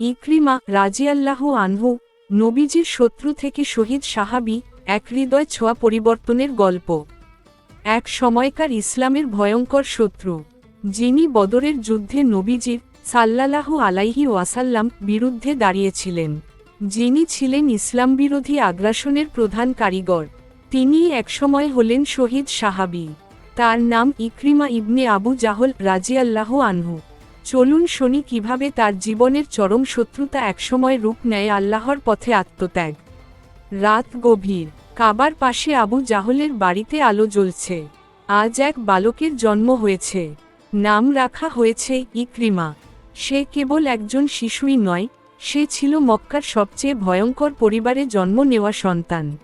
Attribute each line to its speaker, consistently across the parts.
Speaker 1: ইকরিমা রাজিয়াল্লাহু আনহু, নবীজির শত্রু থেকে শহীদ সাহাবি, এক হৃদয় ছোঁয়া পরিবর্তনের গল্প। এক সময়কার ইসলামের ভয়ঙ্কর শত্রু। যিনি বদরের যুদ্ধে নবীজির সাল্লাল্লাহু আলাইহি ওয়াসাল্লাম বিরুদ্ধে দাঁড়িয়েছিলেন। যিনি ছিলেন ইসলাম বিরোধী আগ্রাসনের প্রধান কারিগর। তিনি একসময় হলেন শহীদ সাহাবি। তার নাম ইক্রিমা ইবনে আবু জাহল রাজিয়াল্লাহু আনহু। চলুন শনি কীভাবে তার জীবনের চরম শত্রুতা একসময় রূপ নেয় আল্লাহর পথে আত্মত্যাগ। রাত গভীর। কাবার পাশে আবু জাহলের বাড়িতে আলো জ্বলছে। আজ এক বালকের জন্ম হয়েছে। নাম রাখা হয়েছে ইক্রিমা। সে কেবল একজন শিশুই নয়, সে ছিল মক্কার সবচেয়ে ভয়ঙ্কর পরিবারে জন্ম নেওয়া সন্তান।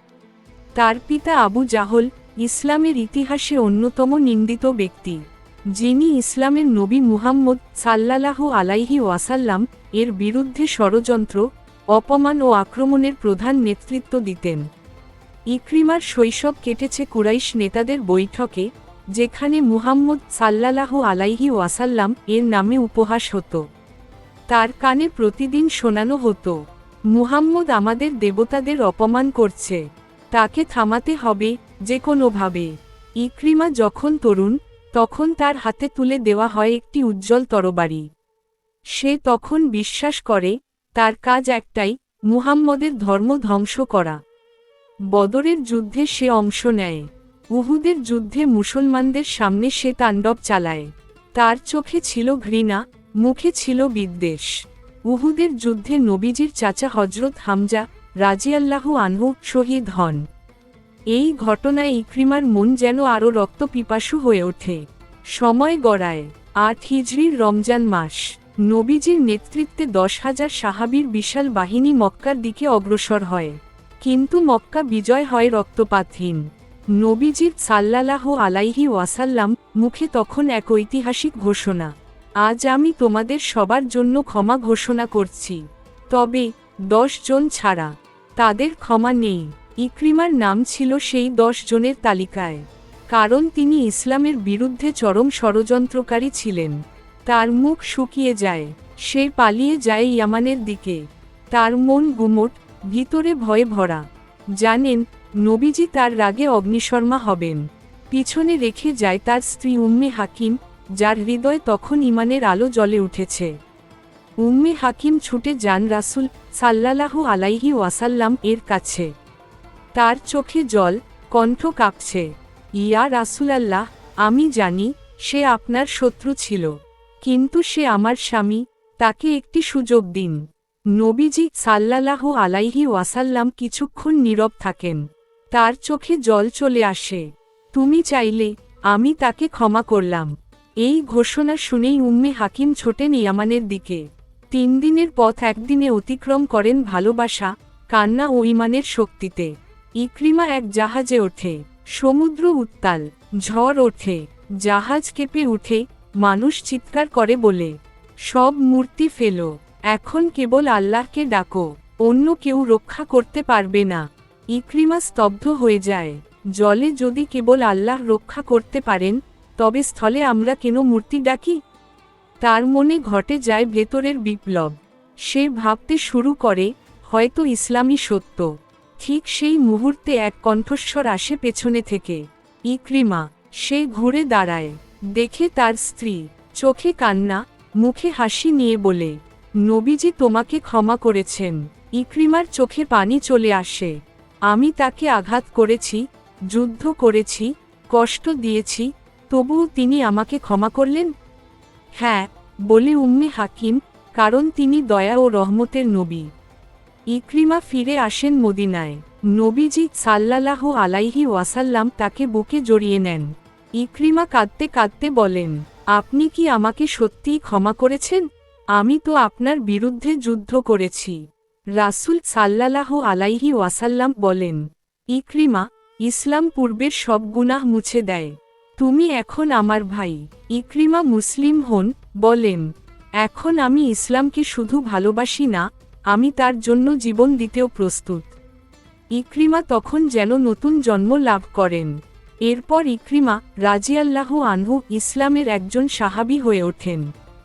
Speaker 1: তার পিতা আবু জাহল, ইসলামের ইতিহাসে অন্যতম নিন্দিত ব্যক্তি। যিনি ইসলামের নবী মুহাম্মদ সাল্লাল্লাহু আলাইহি ওয়াসাল্লাম এর বিরুদ্ধে ষড়যন্ত্র, অপমান ও আক্রমণের প্রধান নেতৃত্ব দিতেন। ইক্রিমার শৈশব কেটেছে কুরাইশ নেতাদের বৈঠকে, যেখানে মুহাম্মদ সাল্লাল্লাহু আলাইহি ওয়াসাল্লাম এর নামে উপহাস হতো। তার কানে প্রতিদিন শোনানো হতো, মুহাম্মদ আমাদের দেবতাদের অপমান করছে, তাকে থামাতে হবে যে কোনোভাবে। ইক্রিমা যখন তরুণ তখন তার হাতে তুলে দেওয়া হয় একটি উজ্জ্বল তরবারি। সে তখন বিশ্বাস করে, তার কাজ একটাই, মুহাম্মদের ধর্ম ধ্বংস করা। বদরের যুদ্ধে সে অংশ নেয়। উহুদের যুদ্ধে মুসলমানদের সামনে সে তাণ্ডব চালায়। তার চোখে ছিল ঘৃণা, মুখে ছিল বিদ্বেষ। উহুদের যুদ্ধে নবীজির চাচা হজরত হামজা রাজিয়াল্লাহু আনহু শহীদ হন। এই ঘটনায় ইক্রিমার মন যেন আরও রক্ত পিপাসু হয়ে ওঠে। সময় গড়ায়, আট হিজড়ির রমজান মাস। নবীজির নেতৃত্বে দশ হাজার সাহাবীর বিশাল বাহিনী মক্কার দিকে অগ্রসর হয়। কিন্তু মক্কা বিজয় হয় রক্তপাতহীন। নবীজির সাল্লাহ আলাইহি ওয়াসাল্লাম মুখে তখন এক ঐতিহাসিক ঘোষণা। আজ আমি তোমাদের সবার জন্য ক্ষমা ঘোষণা করছি। তবে দশ জন ছাড়া তাদের ক্ষমা নেই। ইকরিমার নাম ছিল সেই দশ জনের তালিকায়, কারণ তিনি ইসলামের বিরুদ্ধে চরম ষড়যন্ত্রকারী ছিলেন। তার মুখ শুকিয়ে যায়, সে পালিয়ে যায় ইয়ামানের দিকে। তার মন গুমট, ভিতরে ভয়ে ভরা। জানেন, নবীজি তার রাগে অগ্নিশর্মা হবেন। পিছনে রেখে যায় তার স্ত্রী উম্মে হাকিম, যার হৃদয় তখন ইমানের আলো জ্বলে উঠেছে। উম্মে হাকিম ছুটে যান রাসুল সাল্লাল্লাহু আলাইহি ওয়াসাল্লাম এর কাছে। তার চোখে জল, কণ্ঠ কাঁপছে। ইয়া রাসুলাল্লাহ, আমি জানি, সে আপনার শত্রু ছিল। কিন্তু সে আমার স্বামী, তাকে একটি সুযোগ দিন। নবীজি সাল্লাল্লাহু আলাইহি ওয়াসাল্লাম কিছুক্ষণ নীরব থাকেন। তার চোখে জল চলে আসে। তুমি চাইলে, আমি তাকে ক্ষমা করলাম। এই ঘোষণা শুনেই উম্মে হাকিম ছোটেন ইয়ামানের দিকে। তিন দিনের পথ একদিনে অতিক্রম করেন ভালোবাসা, কান্না ও ইমানের শক্তিতে। ইকরিমা এক জাহাজে ওঠে, সমুদ্র উত্তাল, ঝড় ওঠে, জাহাজ কেঁপে উঠে, মানুষ চিৎকার করে বলে, সব মূর্তি ফেল, এখন কেবল আল্লাহকে ডাকো, অন্য কেউ রক্ষা করতে পারবে না। ইক্রিমা স্তব্ধ হয়ে যায়, জলে যদি কেবল আল্লাহ রক্ষা করতে পারেন, তবে স্থলে আমরা কেন মূর্তি ডাকি? তার মনে ঘটে যায় ভেতরের বিপ্লব। সে ভাবতে শুরু করে, হয়তো ইসলামী সত্য। ঠিক সেই মুহূর্তে এক কণ্ঠস্বর আসে পেছনে থেকে। ইক্রিমা, সে ঘুরে দাঁড়ায়। দেখে তার স্ত্রী, চোখে কান্না, মুখে হাসি নিয়ে বলে, নবীজি তোমাকে ক্ষমা করেছেন। ইক্রিমার চোখে পানি চলে আসে। আমি তাকে আঘাত করেছি, যুদ্ধ করেছি, কষ্ট দিয়েছি, তবুও তিনি আমাকে ক্ষমা করলেন? হ্যাঁ বলে উম্মে হাকিম, কারণ তিনি দয়া ও রহমতের নবী। ইকরিমা ফিরে আসেন মদিনায়। নবীজি সাল্লাল্লাহ আলাইহি ওয়াসাল্লাম তাকে বুকে জড়িয়ে নেন। ইক্রিমা কাঁদতে কাঁদতে বলেন, আপনি কি আমাকে সত্যিই ক্ষমা করেছেন? আমি তো আপনার বিরুদ্ধে যুদ্ধ করেছি। রাসুল সাল্লাল্লাহ আলাইহি ওয়াসাল্লাম বলেন, ইক্রিমা, ইসলাম পূর্বের সব গুনাহ মুছে দেয়। তুমি এখন আমার ভাই। ইক্রিমা মুসলিম হন, বলেন, এখন আমি ইসলামকে শুধু ভালোবাসি না আমি তার জন্য জীবন দিতেও প্রস্তুত। ইক্রিমা তখন যেন নতুন জন্ম লাভ করেন। এরপর ইক্রিমা রাজিয়াল্লাহ আনহু ইসলামের একজন সাহাবি হয়ে ওঠেন।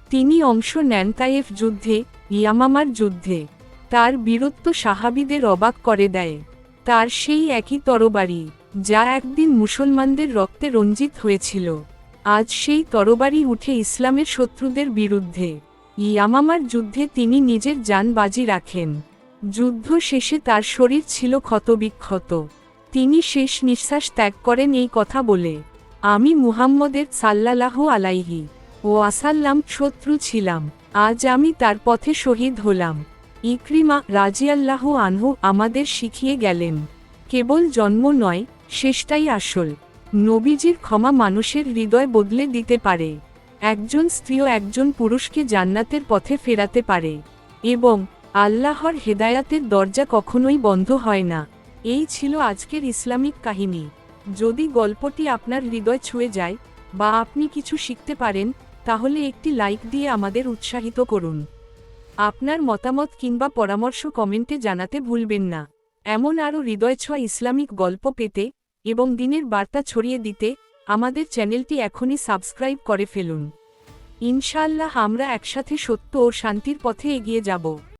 Speaker 1: তিনি অংশ নেন তাইফ যুদ্ধে, ইয়ামামার যুদ্ধে। তার বীরত্ব সাহাবিদের অবাক করে দেয়। তার সেই একই তরবারি, যা একদিন মুসলমানদের রক্তে রঞ্জিত হয়েছিল। আজ সেই তরবারি উঠে ইসলামের শত্রুদের বিরুদ্ধে। ইয়ামামার যুদ্ধে তিনি নিজের যান বাজি রাখেন। যুদ্ধ শেষে তার শরীর ছিল ক্ষতবিক্ষত। তিনি শেষ নিঃশ্বাস ত্যাগ করেন এই কথা বলে, আমি মুহাম্মদের সাল্লাল্লাহু আলাইহি ও আসাল্লাম শত্রু ছিলাম, আজ আমি তার পথে শহীদ হলাম। ইকরিমা রাজিয়াল্লাহু আনহু আমাদের শিখিয়ে গেলেন, কেবল জন্ম নয়, শেষটাই আসল। নবীজির ক্ষমা মানুষের হৃদয় বদলে দিতে পারে। একজন স্ত্রীও একজন পুরুষকে জান্নাতের পথে ফেরাতে পারে। এবং আল্লাহর হেদায়াতের দরজা কখনোই বন্ধ হয় না। এই ছিল আজকের ইসলামিক কাহিনী। যদি গল্পটি আপনার হৃদয় ছুঁয়ে যায় বা আপনি কিছু শিখতে পারেন, তাহলে একটি লাইক দিয়ে আমাদের উৎসাহিত করুন। আপনার মতামত কিংবা পরামর্শ কমেন্টে জানাতে ভুলবেন না। এমন আরও হৃদয় ছোঁয়া ইসলামিক গল্প পেতে এবং দিনের বার্তা ছড়িয়ে দিতে আমাদের চ্যানেলটি এখনই সাবস্ক্রাইব করে ফেলুন। ইনশাল্লাহ আমরা একসাথে সত্য ও শান্তির পথে এগিয়ে যাব।